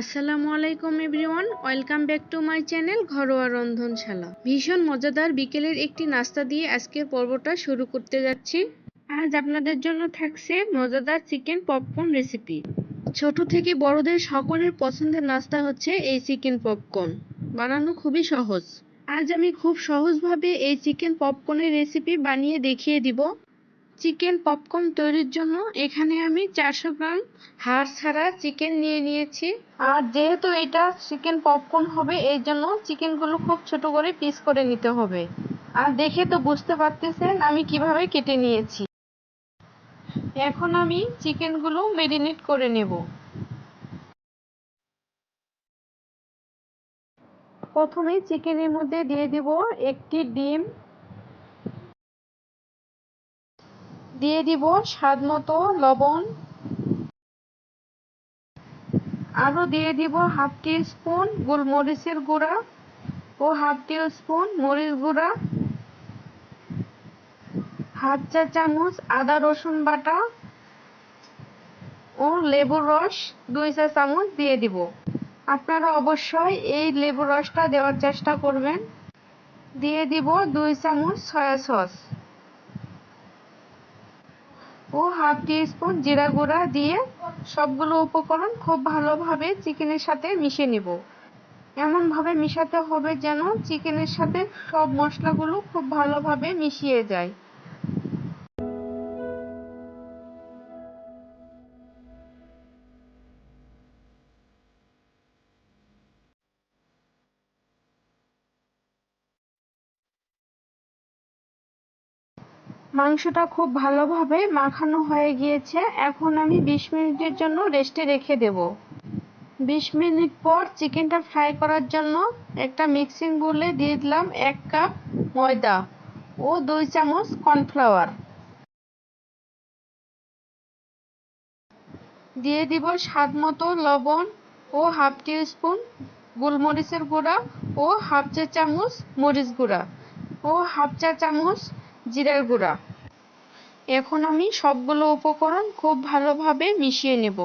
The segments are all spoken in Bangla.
আসসালামু আলাইকুম everyone, welcome back to my channel ঘরোয়া রন্ধনশালা। ভীষণ মজাদার বিকেলের একটি নাস্তা দিয়ে আজকের পর্বটা শুরু করতে যাচ্ছি। আজ আপনাদের জন্য থাকছে মজাদার চিকেন পপকর্ন রেসিপি। ছোট থেকে বড়দের সকলের পছন্দের নাস্তা হচ্ছে এই চিকেন পপকর্ন। বানানো খুবই সহজ। আজ আমি খুব সহজভাবে এই চিকেন পপকর্নের রেসিপি বানিয়ে দেখিয়ে দিব। চিকেন পপকর্ন তৈরির জন্য এখানে আমি চারশো গ্রাম হাড় ছাড়া চিকেন নিয়ে নিয়েছি। আর যেহেতু এটা চিকেন পপকর্ন হবে, এই জন্য চিকেনগুলো খুব ছোট করে পিস করে নিতে হবে। আর দেখে তো বুঝতে পারতেছেন আমি কীভাবে কেটে নিয়েছি। এখন আমি চিকেনগুলো মেরিনেট করে নেব। প্রথমে চিকেনের মধ্যে দিয়ে দিব একটি ডিম দিয়ে দিব স্বাদ মতো লবণ। আরও দিয়ে দিব হাফ টি স্পুন গোলমরিচের গুঁড়া ও হাফ টি স্পুন মরিচ গুঁড়া। হাফ চা চামচ আদা রসুন বাটা ও লেবুর রস দুই চা চামচ দিয়ে দিব। আপনারা অবশ্যই এই লেবুর রসটা দেওয়ার চেষ্টা করবেন। দিয়ে দিব দুই চামচ সয়া সস। ও হাফ টি স্পুন জিরা গুঁড়া দিয়ে সবগুলো উপকরণ খুব ভালোভাবে চিকেনের সাথে মিশিয়ে নেব। এমনভাবে মিশাতে হবে যেন চিকেনের সাথে সব মশলাগুলো খুব ভালোভাবে মিশিয়ে যায়। মাংসটা খুব ভালোভাবে মাখানো হয়ে গিয়েছে। এখন আমি বিশ মিনিটের জন্য রেস্টে রেখে দেব। বিশ মিনিট পর চিকেনটা ফ্রাই করার জন্য একটা মিক্সিং বোলে দিয়ে দিলাম এক কাপ ময়দা ও দুই চামচ কর্নফ্লাওয়ার দিয়ে দিব স্বাদ মতো লবণ ও হাফ টি স্পুন গোলমরিচের গুঁড়া ও হাফ চা চামচ মরিচ গুঁড়া ও হাফ চা চামচ জিরার গুঁড়া। এখন আমি সবগুলো উপকরণ খুব ভালোভাবে মিশিয়ে নেব।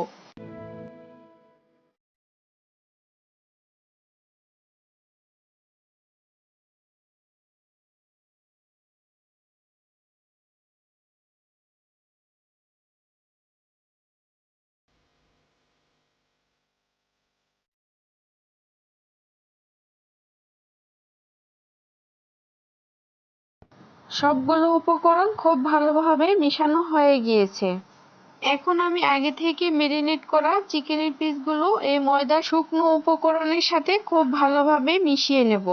সবগুলো উপকরণ খুব ভালোভাবে মেশানো হয়ে গিয়েছে। এখন আমি আগে থেকে মেরিনেট করা চিকেনের পিসগুলো এই ময়দা শুকনো উপকরণের সাথে খুব ভালোভাবে মিশিয়ে নেব।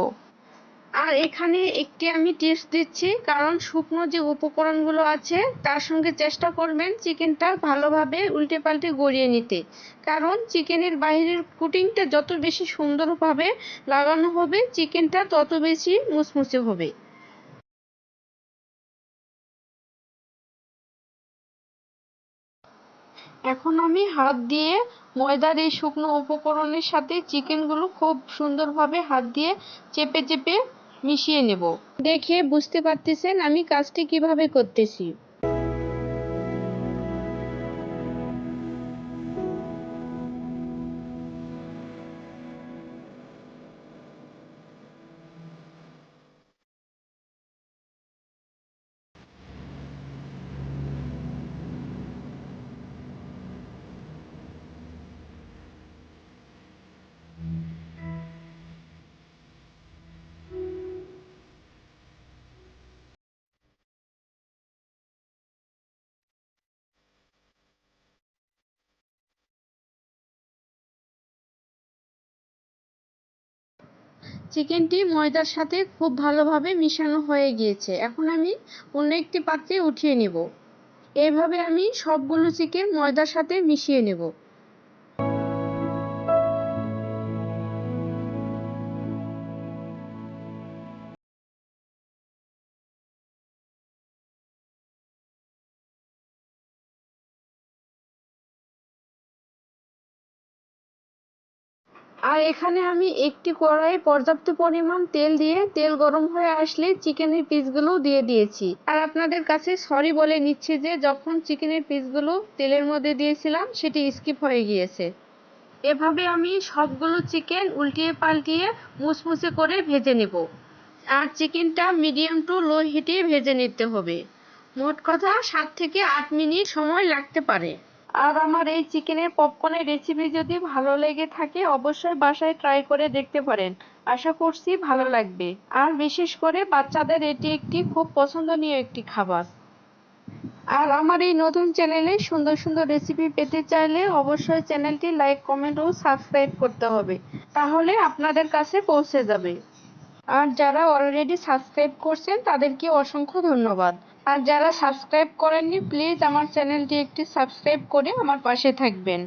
আর এখানে একটি আমি টিপস দিচ্ছি, কারণ শুকনো যে উপকরণগুলো আছে, তার সঙ্গে চেষ্টা করবেন চিকেনটা ভালোভাবে উল্টে পাল্টে গড়িয়ে নিতে। কারণ চিকেনের বাইরের কুটিংটা যত বেশি সুন্দরভাবে লাগানো হবে, চিকেনটা তত বেশি মুচমুচে হবে। এখন আমি হাত দিয়ে ময়দার এই শুকনো উপকরণের সাথে চিকেনগুলো খুব সুন্দরভাবে হাত দিয়ে চেপে চেপে মিশিয়ে নেব। দেখে বুঝতে পারতেছেন আমি কাজটি কীভাবে করতেছি। চিকেনটি ময়দার সাথে খুব ভালোভাবে মিশানো হয়ে গিয়েছে। এখন আমি অন্য একটি পাত্রে উঠিয়ে নেব। এভাবে আমি সবগুলো চিকেন ময়দার সাথে মিশিয়ে নেব। আর এখানে আমি একটি কড়াইয়ে পর্যাপ্ত পরিমাণ তেল দিয়ে তেল গরম হয়ে আসলে চিকেনের পিসগুলো দিয়ে দিয়েছি। আর আপনাদের কাছে সরি বলে নিচ্ছি যে, যখন চিকেনের পিসগুলো তেলের মধ্যে দিয়েছিলাম, সেটি স্কিপ হয়ে গিয়েছে। এভাবে আমি সবগুলো চিকেন উল্টিয়ে পাল্টিয়ে মুসমুসে করে ভেজে নেব। আর চিকেনটা মিডিয়াম টু লো হিটে ভেজে নিতে হবে। মোট কথা সাত থেকে আট মিনিট সময় লাগতে পারে। আর আমার এই চিকেনের পপকর্নের রেসিপি যদি ভালো লেগে থাকে, অবশ্যই বাসায় ট্রাই করে দেখতে পারেন। আশা করছি ভালো লাগবে। আর বিশেষ করে বাচ্চাদের এটি একটি খুব পছন্দনীয় একটি খাবার। আর আমার এই নতুন চ্যানেলে সুন্দর সুন্দর রেসিপি পেতে চাইলে অবশ্যই চ্যানেলটি লাইক কমেন্ট ও সাবস্ক্রাইব করতে হবে। তাহলে আপনাদের কাছে পৌঁছে যাবে। আর যারা অলরেডি সাবস্ক্রাইব করছেন, তাদেরকে অসংখ্য ধন্যবাদ। আর যারা সাবস্ক্রাইব করেননি প্লিজ আমার চ্যানেলটি একটি সাবস্ক্রাইব করে আমার পাশে থাকবেন।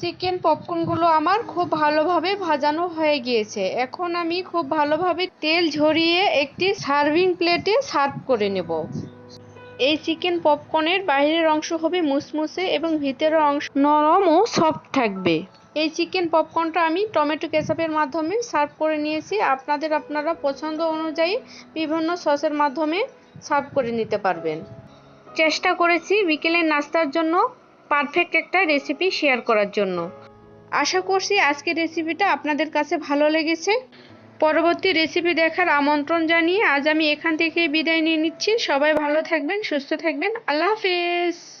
চিকেন পপকর্নগুলো আমার খুব ভালোভাবে ভাজানো হয়ে গিয়েছে। এখন আমি খুব ভালোভাবে তেল ঝরিয়ে একটি সার্ভিং প্লেটে সার্ভ করে নেব। এই চিকেন পপকর্নের বাইরের অংশ হবে মুসমুসে এবং ভিতরের অংশ নরম ও সফট থাকবে। এই চিকেন পপকর্নটা আমি টমেটো কেচাপের মাধ্যমে সার্ভ করে নিয়েছি। আপনাদের আপনারা পছন্দ অনুযায়ী বিভিন্ন সসের মাধ্যমে সার্ভ করে নিতে পারবেন। চেষ্টা করেছি বিকেলের নাস্তার জন্য পারফেক্ট একটা রেসিপি শেয়ার করার জন্য। আশা করছি আজকের রেসিপিটা আপনাদের কাছে ভালো লেগেছে। পরবর্তী রেসিপি দেখার আমন্ত্রণ জানিয়ে আজ আমি এখান থেকে বিদায় নিয়ে নিচ্ছি। সবাই ভালো থাকবেন, সুস্থ থাকবেন। আল্লাহ হাফেজ!